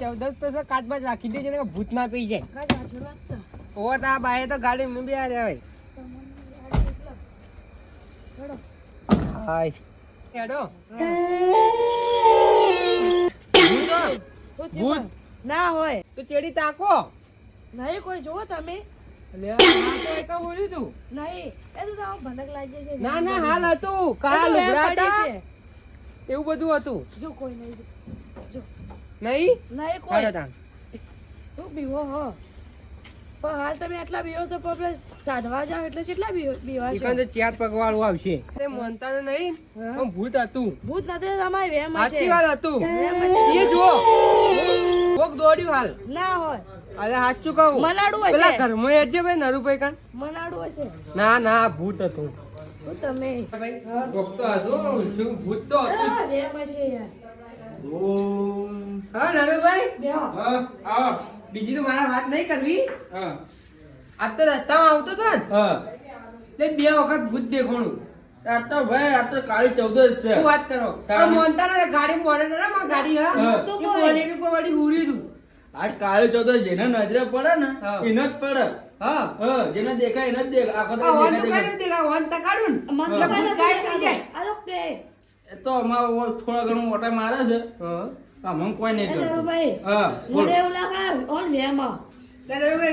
ચૌદસ તો સર કાચમાં જ રાખી દેજો ને ભૂત ના પી જાય. ઓવર તો આ બાએ તો ગાડી માં બી રહ્યા હોય હાય. હેડો. ભૂત. ના હોય તો ચેડી તાકો. નહીં કોઈ જોવો તમે. આ ના ના હાલ હતું. એવું બધું હતું. જો કોઈ નહીં જો. નહીં? નહીં કોઈ. તું બીવો હો. પણ હાલ તમે આટલા બીવો તો આપણે સાધવા જાવ એટલે કેટલા બીવા છે? છો તો ચાર પગવાળું આવશે. તે મનતા નહીં હું. પણ ભૂત હતું. ભૂત નથી તમારી વેમ સાચી વાત હતું. એ જુઓ. કોક દોડ્યું હાલ. ના હોય. અરે સાચું કહું. મનાડું પેલા હશે ઘરમાં હેડજે ભાઈ નરુભાઈ કાન? મનાડું હશે. ના ના ભૂત હતું. તો તમે. ભાઈ કોક તો હતું ભૂત તો હતું. વેમ છે યાર. હા નરુભાઈ હા, આવો. બીજી તો મારા વાત નહીં કરવી. હા, આજ તો રસ્તામાં આવતો હતો ને હા. તે બે વખત ભૂત દેખોણું આ તો ભાઈ આ તો કાળી ચૌદશ છે. શું વાત કરો? આ મોનતા ને ગાડી બોનેટ ને માં ગાડી હા? હા. બોનેટ ઉપર વળી ઉડી દઉં આજ કાળી ચૌદશ જેને નજરે પડે ને. એને જ પડે. હા. હા જેને દેખાય એને જ દેખાય. આખો તો દેખાય. તે વન તો તો થઈ જાય. આ તો એ તો અમારો થોડા ઘણું ઓટા મારે છે. અમને કોઈ નહીં કરતું હા બોલો. મને એવું લાગે ઓન વેમ.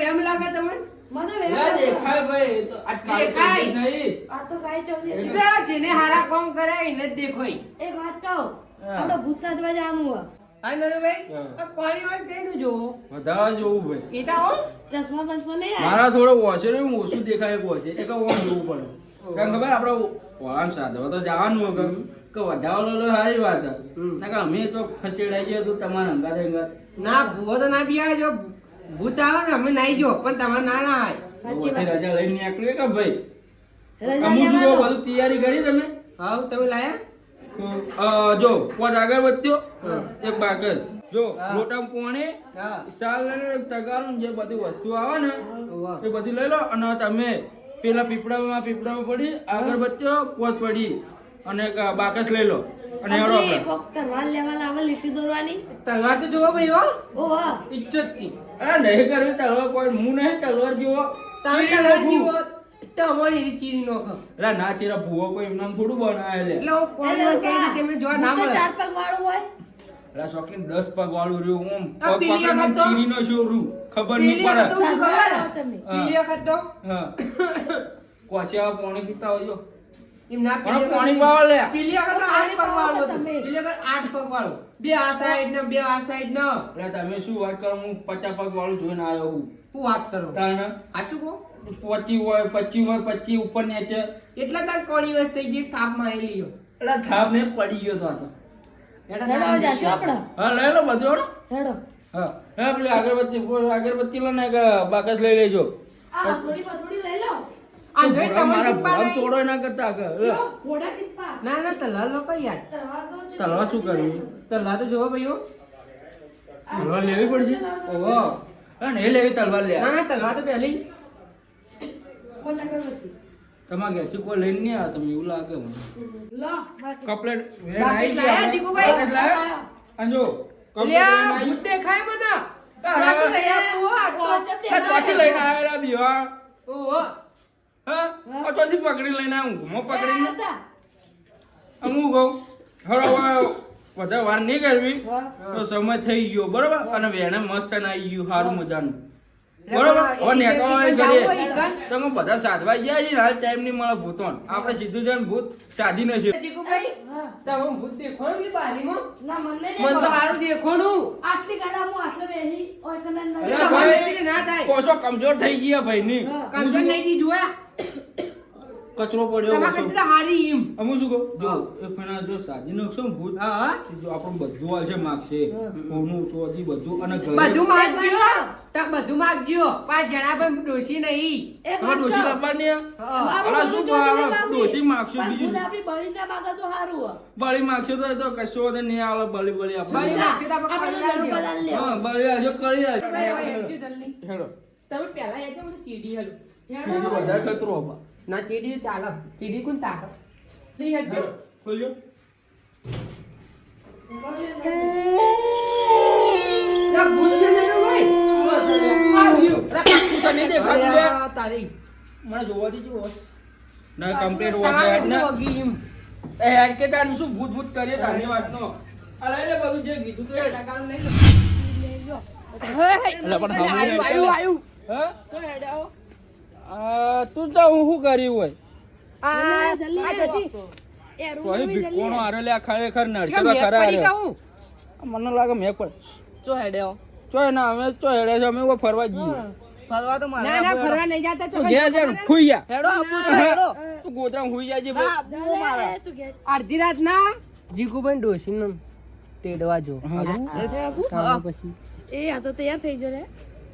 એમ લાગે તમને? મને દેખાય એ તો આજ કાળી દેખાય. ચૌદશ નહીં. આ તો કાઈ ચૌદી એ હતી. તો જેને હારા કામ કરે એને જ દેખોય. એક વાત કહું આપણે ભૂત સાધવા જવાનું હોય. હા નરુભાઈ હા. આ કોણી વાત કઈનું જોવો? વધારે જોવું ભાઈ. એ તો હો ચશ્મા બસમા નહીં મારા થોડો ઓછે ઓછું દેખાય એક એક જોવું પડે. કારણ ખબર? આપડે વળામ સાધવા તો જવાનું વગર કે વધારો લો સારી વાત ના કે અમે તો ખચેડાઈ ગયો તું તમારા અંગાત અંગાત. ના ભૂવો તો ના બી જો ભૂત આવે ને અમે નાઈ જો પણ તમારે ના ના આવે રજા લઈને નીકળ્યું કે ભાઈ? અમુક બધું તૈયારી કરી તમે? હા તમે લાયા? જો પોત આગળ વધ્યો એક બાકસ જો મોટા શાલ લઈને તગારું જે બધી વસ્તુ આવે ને. એ બધી લઈ લો અને તમે પેલા પીપળામાં પીપળામાં પડી અગરબત્તીઓ કોચ પડી. અને બાકસ લઈ લો. અને હેડો આપણે. તલવાર લેવા લાવા લીટી દોરવાની. તલવાર તો જોવો ભાઈ ઓ વાહ. ઇજ્જતથી અરે નહીં કરવી તલવાર કોઈ હું નહીં તલવાર જોવો. તમે તલવાર જોવો જીવો તો અમારી એ ચીરી નોખો અલા ના ચીરા ભૂવો કોઈ એમનામ થોડું બનાવે લે. એટલે ચાર પગ વાળો હોય. અલા શોખીન દસ પગ વાળું રહ્યું હું પગ પકડીને ચીરી નો શું રૂ. ખબર નહીં પડે. શું ખબર તમને. પેલી વખત તો કોશિયા પાણી પીતા હોજો. એમ ના પાણી વખત- લે. પેલી વખત આઠ પગ વાળું પેલી વખત આઠ પગ વાળું. બે આ સાઈડ ને બે આ સાઈડ ને. એટલે તમે શું વાત કરો? હું પચાસ પગ વાળું જોઈને આવ્યો હું. હું વાત કરો? તાણ? સાચું કહો? પચી હોય પચી હોય પચી ઉપર નીચે. એટલા તાર કોણી વસ્તુ થઈ થાપ થાપમાં આવી લીયો. એટલે થાપ ને પડી ગયો તો. હેડો નામ આપણે? હા લઈ લો બધું હેડો. હેડો. હા. હા પેલી અગરબત્તી અગરબત્તી લો ને બાકસ લઈ લેજો. આ થોડી થોડી લઈ લો. આ જોઈ ભોળા ટીપ્પા નહીં. તોડો ના કરતા કે ઘોડા ટીપ્પા. ના ના તલવાર લોકો યાર. તલવાર શું કરવી? તલવાર તો જોવો ભાઈઓ. તલવાર લેવી પડશે? ઓહો. હા ને એ લેવી તલવાર લે. ના ના તલવાર તો પહેલી. તમારા ઘેરથી કોઈ લઈને નહીં આવે તમે એવું લાગે મને. કપલેટ આવી ગયા અને જો. ભૂત દેખાય મને. ચોથી લઈને આવેલા બીવા હા. ચોથી પકડી લઈને હું પકડીને? હતા હું કહું? હવે વધારે વાર નહીં કરવી. તો સમય થઈ ગયો બરોબર? અને વેણે મસ્ત આવી ગયું સારું મજાનું. બરોબર પણ હવે એ નેકળવા રીતે કરીએ જાવું હોય ઈકન. તો હું બધા સાધવા ગયા છે હાલ ટાઈમ નહીં મળે ભૂતોન આપણે સીધું ભૂત સાધી નથી જીગુભાઈ, ભૂત દેખોનું કે બારીમાં? ના મને મને તો હારું દેખોનું. આટલી ગાડા હું આટલે બેહી ઓય કને ન અરે તમારે ના થાય. કોસો કમજોર થઈ ગયા ભાઈ ની કમજોર નહીં જોયા? કચરો પડ્યો હારી. અમે શું કહું જો હા. એ ફેના જો સાધી નાખશો ને ભૂત હા, હા. જો આપણું બધું આવશે માગશે કોનું ચોથી બધું અને બધું માગજો તો બધું માગજો પાંચ જણા પણ ડોશી નહીં ડોશી લાવવાની હે? શું ડોશી માગશું બીજું. આપણી બળી ના માગે તો સારું બળી માગશો તો તો કશો વાંધો નહીં આવે બળી બળી આપણે બળી માગશે તો આપણે તો. હા બળી આવજો કરી. હેડો તમે પહેલા મને ચીડી હેડો. વધારે આપા. ના ચીડી ચાલે ચીડી કોણ તાકે ના નહીં દેખાતું લે. તારી મને જોવા દીજો ના કમ્પ્લીટ ચાલે ને એ યાર કે તારું શું ભૂત ભૂત કરીએ તારી વાતનો આ લે બધું જે કીધું તું એ. ટકાનું લઈ લો. પણ. હા? તો તું તો હું શું કર્યું હોય? આ, જલ્દી લે ખરેખર ખરા મને લાગે મેં પણ ચો ના અમે ચો હેડે છે અમે કોઈ ફરવા જઈએ. ફરવા તો મારે ના ના ફરવા નહીં જાતા તો તું ઘેર જા ને, હુઈ જા. હેડો છે, હેડો. તું ગોતરામાં હુઈ જાજે. અડધી રાત ના? જીકુભાઈ ડોશીને તેડવા જો. પછી. એ આ તો તૈયાર થઈ જશે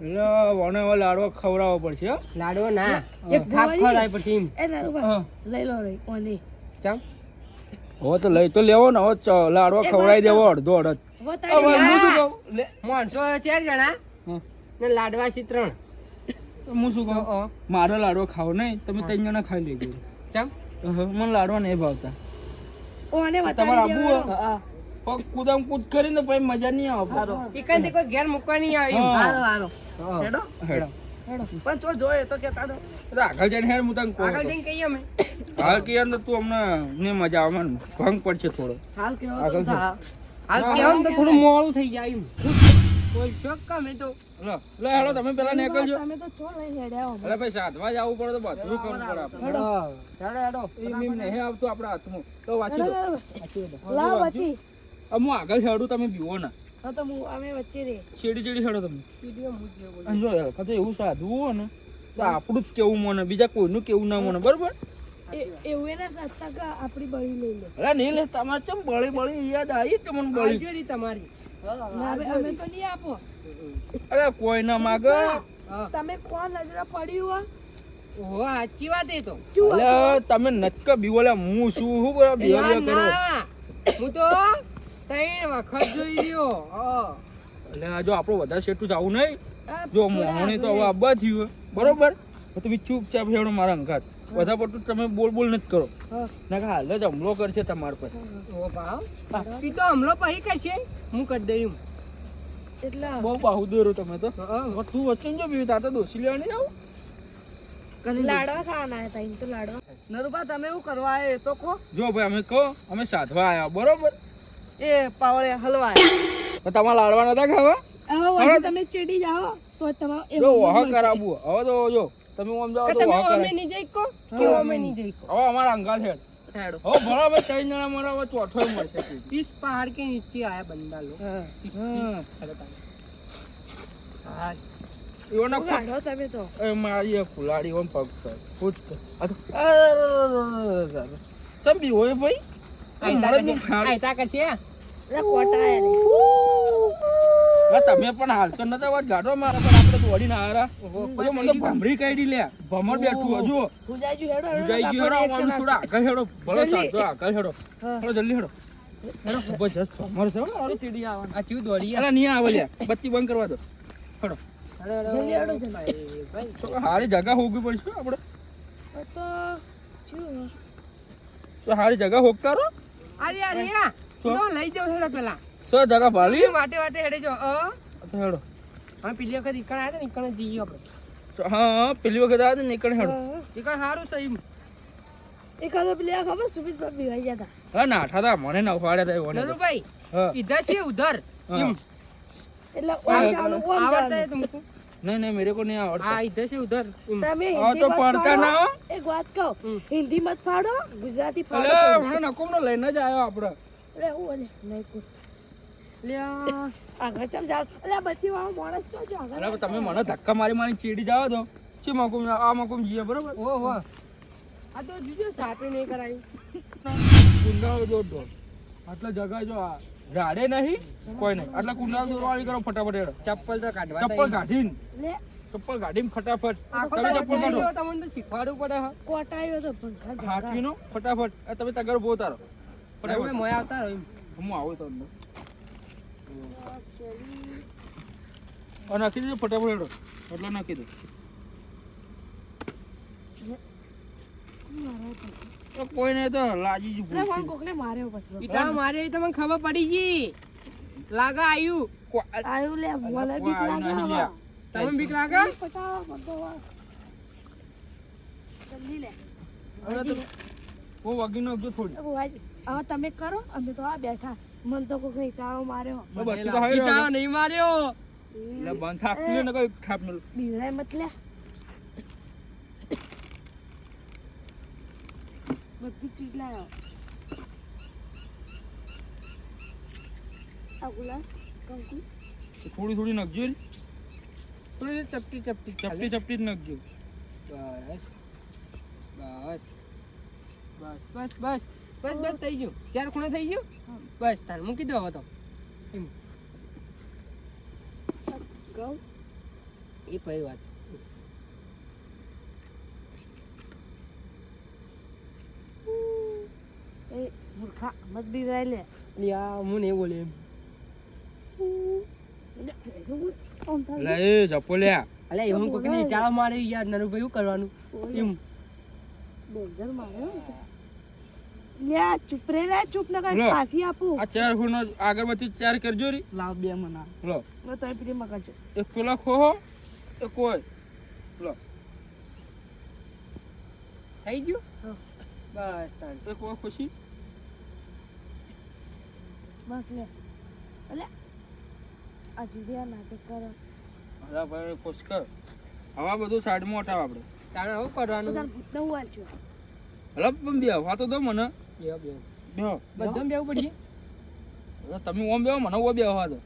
એટલે વને હવે લાડવા ખવડાવવો પડશે લાડવો ના. એક થાપ. ખવડાય પછી એમ. એ નારુબા લઈ લો રે ઓને. ચમ. હવે તો લઈ તો લેવો ને હવે લાડવો લાડવા ખવડાવી દેવો અડધો અડધ. માણસો ચાર જણા. ને લાડવા છે ત્રણ. હું શું કહું. મારો લાડવો ખાવો નહીં તમે ત્રણ જણા ખાઈ લેજો. ચમ મને લાડવા નહીં ભાવતા. ઓને તમારે આબુ? પગ કુદામ કૂદ કરીને પછી મજા નહીં આવે ઈકનથી કોઈ ઘેર મૂકવા નહીં આવે. હારો હારો. હેડો. હેડો. પણ તો જોઈએ તો કે દો. એટલે આગળ જઈને હેડ હું તને આગળ જઈને કહીએ અમે. હાલ કે અંદર તું અમને ને મજા આવે મને. ભંગ પડશે થોડો. હાલ કે આગળ. હાલ કે તો થોડું મોડું થઈ જાય એમ. કોઈ શોખ કમે તો. લો લો હેડો તમે પેલા નીકળજો. તમે તો છો લઈ હેડ્યા અરે ભાઈ સાધવા જવું પડે તો બધું કરવું પડે આપણે. હેડો. હેડો હેડો. એમ નહીં આવતું આપણા હાથમાં. તો વાંચી લો. લાવ હવે હું આગળ હેડું તમે બીવો ના. હા તો હું અમે વચ્ચે રે છેડી ચેડી હેડો તમે. જો હેડો એવું સાધું હોય ને તો આપણું જ કેવું મને બીજા કોઈનું કેવું ના મને બરોબર? એ- એવું એના સસ્તા કે આપણી બળી લઈ લે? અરે નહીં લે તમારે ચમ બળી બળી યાદ આવી તમને બળી? તમારી. અમે તો નહીં આપો. અરે કોઈ ના માગે? તમે કોણ નજરે પડ્યું હોય? ઓહો સાચી વાત એ તો. તમે નક્ક બીવોલે હું શું શું કરો બિહેવિયર કરો? હું તો ત્રણ વખત જોઈ રહ્યો. હા. એટલે જો આપણું વધારે સેટું જવું નહીં. જો મોહણી તો હવે આબા થયું બરોબર? તમે ચૂપચાપ હેડો મારા અંગાત. બધા પડતું તમે બોલ બોલ નથી કરો. ના કે હાલ જ હમલો કરશે તમારા પર. ઓ ભાવ ઈ તો હમલો પછી કરશે. હું કરી દઈ એમ. એટલે. બહુ બાહુદરો તમે તો. તું વચ્ચે જો બીવી તાર તો દોશી લેવાની આવું. લાડવા ખાવાના હતા એમ તો લાડવા. નરુભા તમે એવું કરવા આવ્યા એ તો કહો. જો ભાઈ અમે કહો અમે સાધવા આવ્યા બરોબર? એ પાવળે હલવાય તો તમારે લાડવાનો હતા કે હવે તમે ચડી જાઓ તો તમારો એ વહ કરાવું હવે તો જો તમે ઓમ જાઓ તો વહ અમે નહીં જઈ કો કે અમે નહીં જઈ કો હવે અમારા અંગાલ છે ચોથો મળશે પીસ પહાડ કે નીચે આયા બંદા લો હા એ મારી ફુલાડી હોય ભાઈ તમે પણ હાલતો નતા વાત ગાડો મારા પણ આપણે દોડીને આવ્યા મને ભમરી કાઢી લે. ભમર બેઠું હજુ. જઈ ગયો હેડો થોડા આગળ હેડો ભલો સાચો આગળ હેડો. થોડો જલ્દી હેડો. હેડો. જસ્ટ નહીં આવે લે. બત્તી બંધ કરવા દો. હેડો. જલ્દી હેડો. જગા હોગી પડશે આપણે. તો ચીવ તો હારી જગા અરે યાર યા તો લઈ જાવ હેડો પેલા. સો હા પેલી વખત નીકળ હેડો. નીકળ સારું સહી એકાદો પેલી ખબર સુમિત મને છે ઉધર એટલે तुमको નહીં નહીં મેરે કો નહીં આવડતા हाँ इधर से उधर यूं। તમે આ તો હિન્દી મત પડતા ના હો. પાડો એક વાત કહું હમ. હિન્દી મત પાડો ગુજરાતી અલે પાડો હમણાં નકોમ નો લઈને જ આવ્યો આપણે એટલે હું અલે નહીં કોઈ લ્યા. આગળ ચમ જાવ એટલે આ બધી વાળો માણસ તો જો આગળ અરે તમે મને ધક્કા મારી મારી ચીડી જાવ તો શું મકુમ આ મકુમ જીએ બરોબર ओ वो આ તો જીજો સાપે નહીં કરાયું કુંડાળો જો દો આટલા જગા જો આ ઝાડે નહીં કોઈ નહીં. એટલે કુંડાળો દોરવાળી કરો ફટાફટ હેડો. ચપ્પલ તો કાઢવા ચપ્પલ કાઢીને. લે. ચપ્પલ કાઢીને ફટાફટ. તમે ચપ્પલ કાઢો. તમને તો શીખવાડવું પડે હા. કોટાયો તો પણ હાથવીનો ફટાફટ. આ તમે તગર બહુ તારો ફટાફટ. મોય આવતા રહો હું આવું તો અંદર નાખી દીધું ફટાફટ હેડો. એટલે નાખી દો. તો કોઈ નહીં તો લાજી જ ભૂલ પણ કોકને માર્યો પછી ઈટા મારે તો મને ખબર પડી ગઈ? લાગા આયુ. આયુ લે બોલે બીક લાગે હવે. તમે બીક લાગે? પટાવો, પટાવો. જલ્દી લે. હવે તો હું વગી નાખજો થોડી હવે તમે કરો અમે તો આ બેઠા. મન તો કોઈ ટાળો માર્યો. તો નહીં માર્યો. એટલે બંધ લે ને કઈ થાપ મત લે. બધી ચીજ લાવ્યો આ ગુલાબ કંકુ થોડી થોડી નાખજો. થોડી ચપટી ચપટી. ચપટી ચપટી જ નાખજો. બસ બસ બસ બસ બસ બસ બસ થઈ ગયું. ચાર ખૂણે થઈ ગયું? બસ તાર મૂકી દો હવે તો. એમ. એ પછી વાત એ લે હું નહીં બોલે લે, શું? આમ થાય. એટલે એ જપો લ્યા અલે એવું કોક ને ચાળો મારે યાર નરુભાઈ શું કરવાનું? એમ. ડેન્જર માર્યો લે ચૂપ રે લે ચૂપ ન કર લો. આપું. આ ચાર ખૂણો આગળમાંથી ચાર કરજો રી. લાવ બે મના. લો. લો તો પીડી મગજ. એક પેલા ખોહો એક કોઈ લો. થઈ ગયું. બસ તાર એક વાર ખુશી. બસ લે. અલે આ જુદિયા નાટક કરે. અલા ભાઈ કોશ કર હવે બધું સાઈડમાં ઉઠાવ આપણે. તારે હું કરવાનું? બધા ભૂતને ઉવાલ છો. હલો પણ બે વાત તો દો મને. બે બે બેહો બધામાં બેવું પડશે હવે તમે ઓમ બેહો મને ઓ બે હવા દો.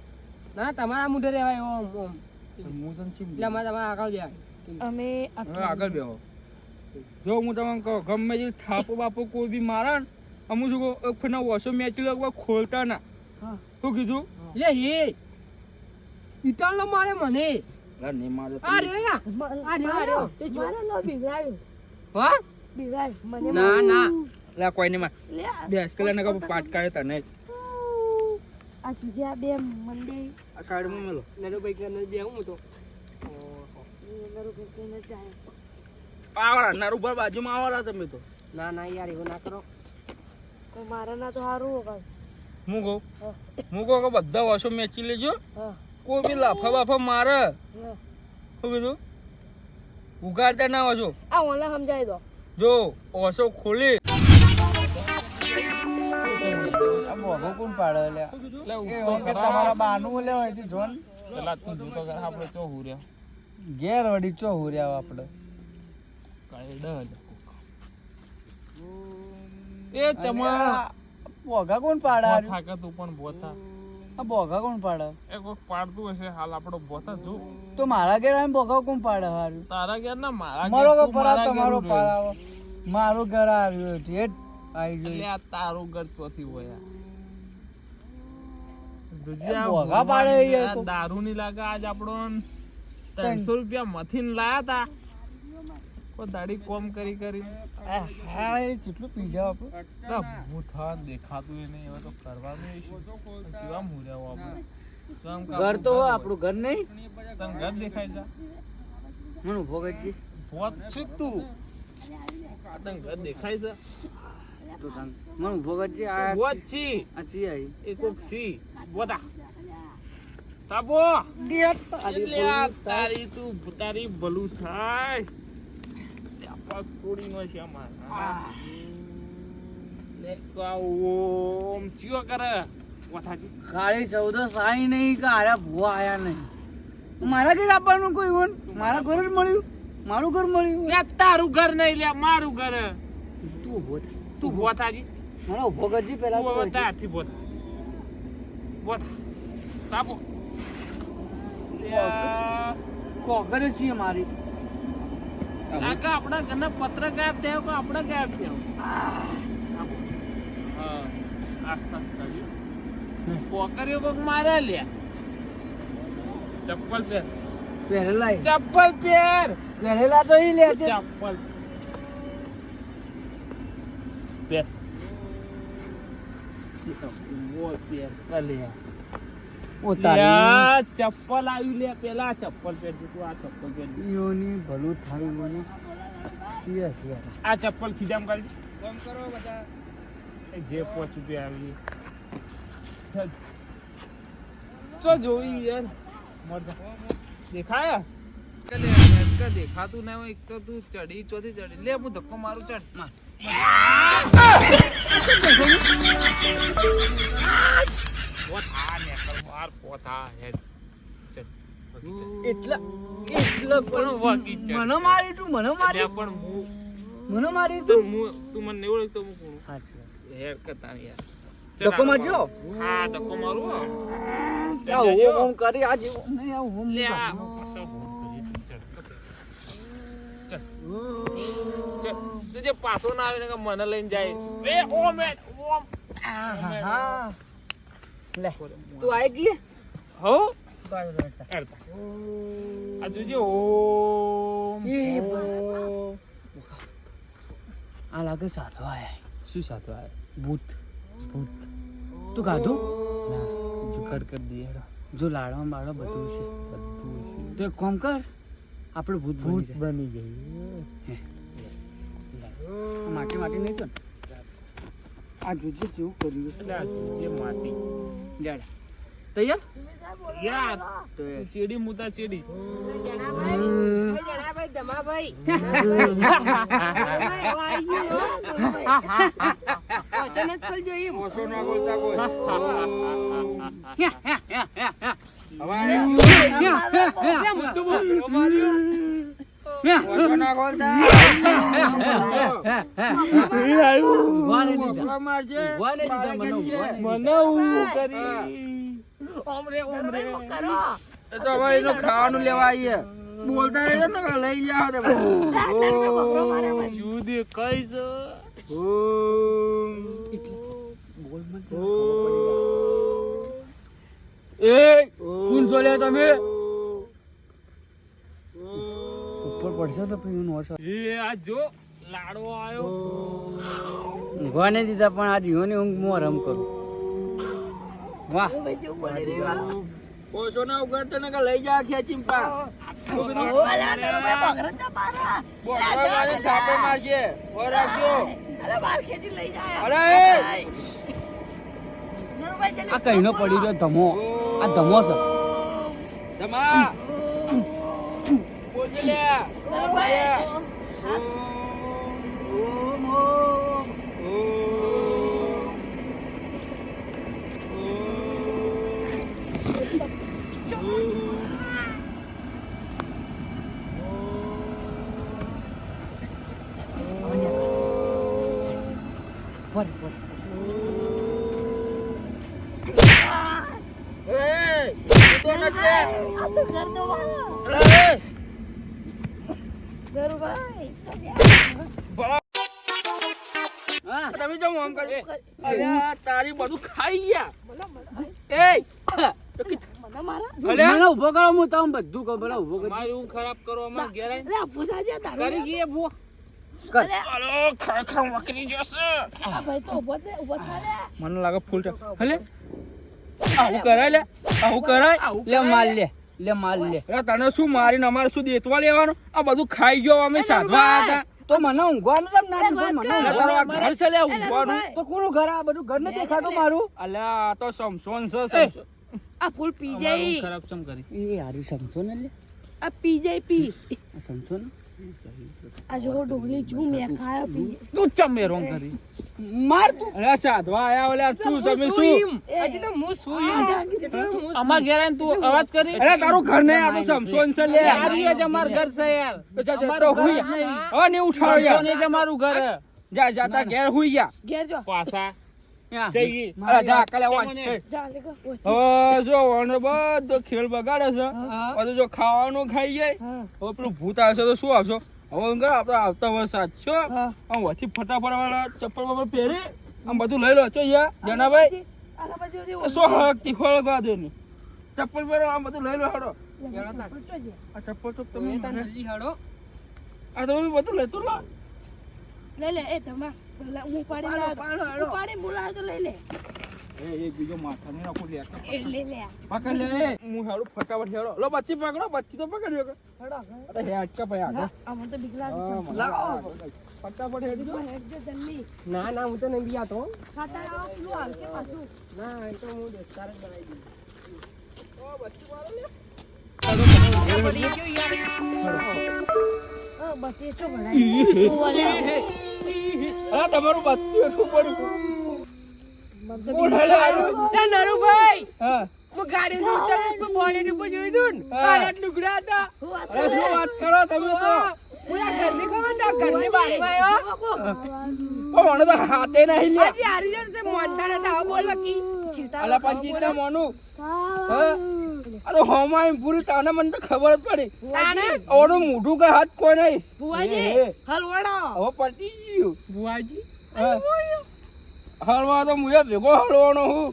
ના તમારા મુઢે રહેવાય ઓમ ઓમ. હું તને ચીમ એટલે અમારે તમારે આગળ બેવા અમે હવે આગળ બેવો જો હું તમને કહું ગમે તે થાપો બાપો કોઈ બી મારા ને અમુક શું કહું વોશો મેચ લગવા ખોલતા ના. શું કીધું? લે હે. ઇટાલ મારે મને. મારે આ રે આ રહ્યો, આ રહ્યો. તે મારે નો બીવરાયું હા? બીવરાય મને ના ના. લે કોઈ બેસ કે ને તને. આ બે મંડે. આ સાઈડમાં મેલો. કે નરું હું તો. નરું જાય. આવડા નારું બાજુમાં આવડા તમે તો. ના ના યાર એવું ના કરો. મારા ના તો સારું હું કહું? હું. કહું કે બધા વોશો મેચી લેજો. કોઈ બી લાફા બાફા મારે. હા. શું કીધું? ઉગાડતા ના હોજો આ ઓલા સમજાવી દો. જો ઓશો ખોલી. ભોગો કોણ પાડે લે? તમારા બાનું લે હોય જોન. પેલા તું જોતો કર આપણે ચો હુર્યા ઘેર વડી ચો હુર્યા આપણે. એ ચમા. ભોગા કોણ પાડા હારું? તું પણ બોતા આ ભોગા કોણ પાડે? એ કોક પાડતું હશે હાલ આપણો બોતા જો. તો મારા ઘેર આવીને ભોગા કોણ પાડે હારું? તારા ઘેર ના મારા મારો ઘર પરા તમારો પાડાવો મારું ઘર આવ્યું હેટ આવી એટલે આ તારું ઘર ચોથી હોય. દારૂ ની લાગે આજ આપણો ત્રણસો રૂપિયા મથીન લાયા તા. કોઈ દાડી કોમ કરી કરી આ હા એ કેટલું પીઝા આપણે ભૂત હાથ દેખાતું નહીં હવે તો કરવાનું કેવા મૂર્યાઓ આપણે? ઘર તો હોય આપણું ઘર નહીં? તને ઘર દેખાય છે? મને ભોગતજી ભોત છે તું. આ તને ઘર દેખાય છે? મને ભોગતજી આ ભોત છી. આ ચી આવી એ કોક સી બોતા તાબો. એટલે આ તારી તું તારી ભલું થાય. પગ તોડી નો છે ઓમ ચિયો કરે. ખાલી ચૌદસ આવી નહીં કે આરા ભૂવા આયા નહીં. મારા ઘર આપવાનું કોઈ વન મારા ઘર જ મળ્યું? મારું ઘર મળ્યું? લે તારું ઘર નહીં લે મારું ઘર. તું ભો. તું બોથાજી મારા ભોગતજી પેલા તું હવે તારથી બોથા બોથા તાપો છીએ મારી. કાકા આપણા ઘરના પત્ર ગાયબ થયો કે આપણે ગાયબ થયો? હા. આસ્તા આસ્તા પોકરીઓ કોક મારે લે ચપ્પલ પહેર. પહેરેલા ચપ્પલ પહેર. પહેરેલા તો ઈ લે ચપ્પલ. પહેર. વો પહેર કલે ઓ ચપ્પલ આવ્યું લે પેલા ચપ્પલ પહેરજે તું આ ચપ્પલ પહેરજે. ઈઓની ભલું થાય ઈઓની યસ યસ આ ચપ્પલ ખીજામ કરી કમ કરો બધા. જે પોચ રૂપિયા આવી ચો જોઈ યાર. દેખાયા? દેખાતું ના હોય એક તો તું ચડી ચોથી ચડી. લે હું ધક્કો મારું ચડ. માર ને કર માર પોથા એટલા એટલા પણ વાગી મને મારી તું મને મારી પણ હું મને મારી તું તું. મને નહીં ઓળખતો હું કોણ? સાચી વાત. કરતા યાર. ધક્કો મારજો? હા ધક્કો મારું હો. આ ઓમ ઓમ કરી આ જેવો નહીં આ ઓમ લે આ પાછો ના આવે ને મને લઈને જાય. એ ઓમ. ઓમ. લે. તું આઈ હો? આ જોજે ઓમ આ લાગે સાધુ આયા. શું સાચું આય? ભૂત. ભૂત. તું ખાધું ના. જુગાડ કરી દઈએ જો લાડવા બાળવા બધું છે. બધું છે. તો એક કોમ કર આપણે ભૂત ભૂત બની જઈએ માટી માટી નહીં કર આ જોજે જેવું કર્યું એટલે આ જોજે માટી. જાડ તૈયાર? યાર તું ચેડી મુતા ચેડી. હવે ખાવાનું લેવા આવીએ બોલતા રહેજો ને લઈ તે શું દેખાય છે એ કોણ સોલ્યા તમે ઉપર પડશે તો પીવું ઓછો એ આ જો લાડવો આવ્યો ઊંઘવા નહીં દીધા પણ આ જીવોની ઊંઘ હું આરામ કરું. વાહ. ઓછો ના ઉગાડ તને કે લઈ જા ખેંચી પા મારજે આ કહીનો પડી ગયો ધમો. આ ધમો છે. જમા બોલજે લે પડ પડ એ તો નથી અરે હા તમે જો આમ કરી અરે તારી બધું ખાઈ ગયા એ મને બધું કહું ખરાબ કરો અમાર ઘેર આવીને. કરી ગઈ એ ભૂ કર અરે ખરેખર વકરી જશે મને લાગે ફૂલ હલે આવું કરાય લે આવું કરાય લે માલ લે લે માલ લે. અરે તને શું મારીને અમારે શું દેતવા લેવાનું? આ બધું ખાઈ ગયો અમે સાધવા આવ્યા તો મને ઊંઘવા નથી ના મને ઊંઘવા. ઘર છે લે ઊંઘવાનું. તો કોનું ઘર? આ બધું ઘર નથી દેખાતું મારું? અલ્યા આ તો સમસોન છે સમસોન. આ ફૂલ પી જાય. ખરાબ સમ કરી. એ હારી સમસોન લે. આ પી જાય પી. આ સમજો ને આ જો ડોલી જું મે ખાયો પી તું ચમ મેં રોંગ કરી? માર તું. અરે સાધવા આયા ઓલ્યા તું તમે શું હજી તો હું શું અમાર ઘેર આવીને તું અવાજ કરી? અરે તારું ઘર ને આ તો સમસોન છે લે. આવી જ અમાર ઘર છે યાર. જા, જા, અમારું હુઈ જ. જા. હવે ને ઉઠાડો યાર. સમસોની જ અમારું ઘર. જા જાતા ઘેર હુઈ ગયા ઘેર જો. પાછા. બધો ખેલ બગાડે છે. જો ખાવાનું ખાઈ જાય. હવે પેલું ભૂત આવશે તો શું આવશો? હવે આવતા વર્ષ સાચો આમ વચ્ચે ફટાફટ વાળા ચપ્પલ બપ્પલ પહેરી આમ બધું લઈ લો. ચો યા જનાભાઈ સો હક તીખોળ બાદ એની ચપ્પલ પહેરો આમ બધું લઈ લો હડો આ ચપ્પલ તો તમે આ તમે બધું લેતું લો. લે લે એ તમા પેલા હું પાડી લાવ હું પાડી બોલાવ તો લઈ લે એ એક બીજો માથા ને નાખો લે એ લે લે પકડ લે હું હાડું ફટાફટ હેડો લો બચ્ચી પકડો બચ્ચી તો પકડ્યો કે અરે હેડ કે ભાઈ આગળ આ મને તો બીક લાગે હા, છે મને લાવો. ફટાફટ હેડી દો હેડજો જલ્દી ના ના હું તો નહીં બી આતો ખાતા આવો પેલું આવશે પાછું ના એ તો હું દોસ્તાર જ બનાવી દઈશ હા, બસ એ ચો ભરાય. ઓલે. હા તમારું એટલું પડ્યું નરુભાઈ હા. હું ગાડી ઉતર બોલેટ ઉપર જોઈ દઉં ને હા. હતા. હું વાત અરે શું વાત કરો તમે તો? હું આ ઘરની ખબર ને આ ઘરની બારીમાં આવ્યો. પણ મને તો હાથે નહીં લે આજે હારી જાય તે મોંઢા નતા આવો બોલ કી. અલા પંચીત ના મોનું. આ તો હોમાં પૂરી તાને મને તો ખબર જ પડી. તાણે ઓનું મોઢું કે હાથ કોઈ નહીં. બુવાજી. હલવાડો હવે ગયું. હળવા તો મુએ ભેગો હળવાનો હું.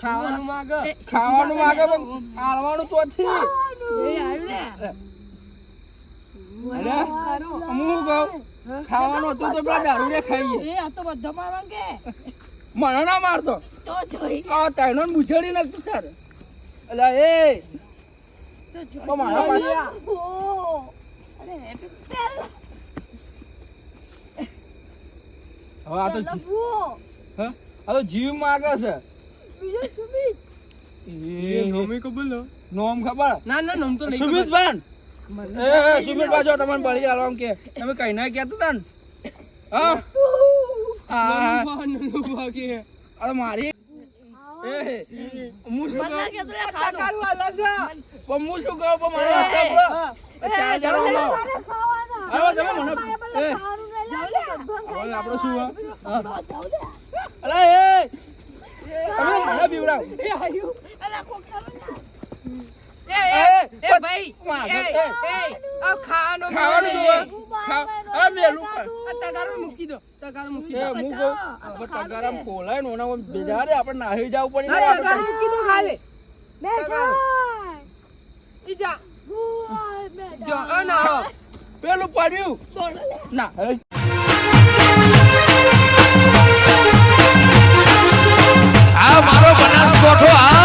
ખાવાનું માગે. ખાવાનું માગે પણ આલવાનું ચોથી. એ આવ્યું ને? અરે હું. કહું ખાવાનું તું તો પેલા દારૂડે ખાઈએ એ આ તો બધો મારો કે. મને ના મારતો. તો જોઈ. આ તાઈનો બુજડી નાખતું તાર. અલા એ. તો જો મારા પાસે અરે હેપી પેલ હવે આ તો હ? આ તો જીવ માગે છે. બીજો સુમિત. એ. નોમી કો નોમ ખબર? ના ના નોમ તો નહીં સુમિત ભાન એ સુમિત બાજુ તમને બળી આલવામ કે. તમે કઈ ના કહેતા હતા ને? હા? આ તો મારી. એ હું શું કહું? કે તો ખાધું કારું આલા છે. પણ હું શું કહું? પણ મારે રસ્તા ચાર જણા આવો. આવો તમે મને આપણો શું હા? હા એ તમે મને બીવડાવ. એ ભાઈ એ આ ખાવાનું ખાવાનું આ મેલું તગારો મૂકી દો તગારો મૂકી દો. મૂકો. હવે તગારા ખોલાય ને ઓના બેજારે આપણે નાહી જાવ પડી અરે તગારો મૂકી દો ખાલે. બેજા ઈજા જો. અના પેલું પડ્યું. ના આ મારો બનાસ કોઠો આ